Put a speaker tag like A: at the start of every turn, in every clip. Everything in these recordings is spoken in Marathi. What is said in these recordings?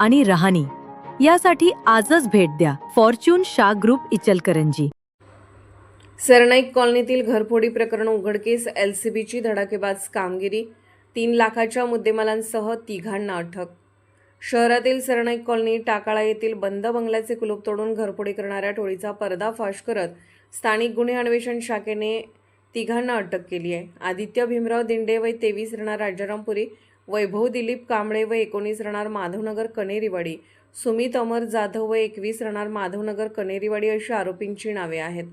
A: आणि राहणी. यासाठी आजच भेट द्या. Fortune Shah group Ichalkaranji.
B: Sarnaik कॉलनीतील घरफोडी प्रकरण उघडकीस बीची धडाकेबाज कामगिरी तीन लाखाच्या मुद्देमालांसह तिघांना अटक. शहरातील सरनाईक कॉलनी टाकाळा येथील बंद बंगल्याचे कुलूप तोडून घरफोडी करणाऱ्या टोळीचा पर्दाफाश करत स्थानिक गुन्हे अन्वेषण शाखेने तिघांना अटक केली आहे. आदित्य भीमराव दिंडे वय तेवीस राहणार राजारामपुरी वैभव दिलीप कांबळे व एकोणीस राहणार माधवनगर कनेरीवाडी. सुमित अमर जाधव व एकवीस राहणार माधवनगर कनेरीवाडी अशी आरोपींची नावे आहेत.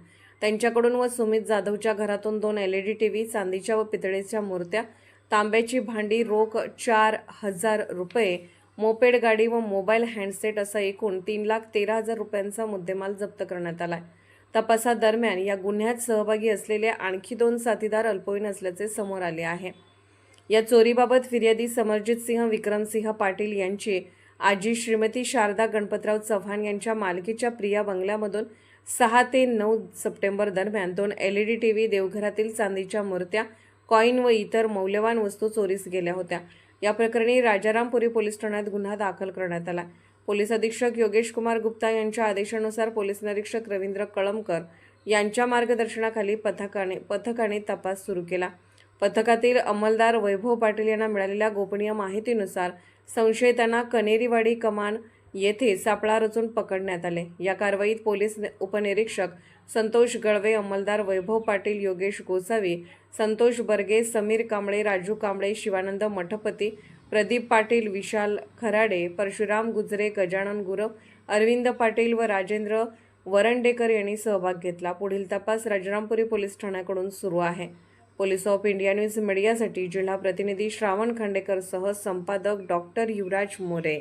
B: त्यांच्याकडून व सुमित जाधवच्या घरातून दोन L E D T V चांदीच्या व पितळेच्या मूर्त्या तांब्याची भांडी रोख चार हजार रुपये मोपेड गाडी व मोबाईल हँडसेट असा एकूण तीन लाख तेरा हजार रुपयांचा मुद्देमाल जप्त करण्यात आला आहे तपासादरम्यान या गुन्ह्यात सहभागी असलेले आणखी दोन साथीदार अल्पवयीन असल्याचे समोर आले आहे. या चोरीबाबत फिर्यादी समरजित सिंह विक्रमसिंह पाटील यांची. आजी श्रीमती शारदा गणपतराव चव्हाण यांच्या मालकीच्या प्रिया बंगल्यामधून सहा ते नऊ सप्टेंबर दरम्यान दोन L E D T V देवघरातील चांदीच्या मूर्त्या कॉईन व इतर मौल्यवान वस्तू चोरीस गेल्या होत्या. या प्रकरणी राजारामपुरी पोलीस ठाण्यात गुन्हा दाखल करण्यात आला. पोलीस अधीक्षक योगेश कुमार गुप्ता यांच्या आदेशानुसार पोलीस निरीक्षक रवींद्र कळमकर यांच्या मार्गदर्शनाखाली पथकाने पथकाने तपास सुरू केला. पथकातील अंमलदार वैभव पाटील यांना मिळालेल्या गोपनीय माहितीनुसार संशयितांना कनेरीवाडी कमान येथे सापळा रचून पकडण्यात आले. या कारवाईत पोलीस उपनिरीक्षक संतोष गळवे अंमलदार वैभव पाटील योगेश गोसावी संतोष बर्गे समीर कांबळे राजू कांबळे शिवानंद मठपती प्रदीप पाटील विशाल खराडे परशुराम गुजरे गजानन गुरव अरविंद पाटील व राजेंद्र वरंडेकर यांनी सहभाग घेतला. पुढील तपास राजरामपुरी पोलीस ठाण्याकडून सुरू आहे. पोलीस ऑफ इंडिया न्यूज मीडियासाठी जिल्हा प्रतिनिधी श्रावण खांडेकरसह संपादक डॉक्टर युवराज मोरे.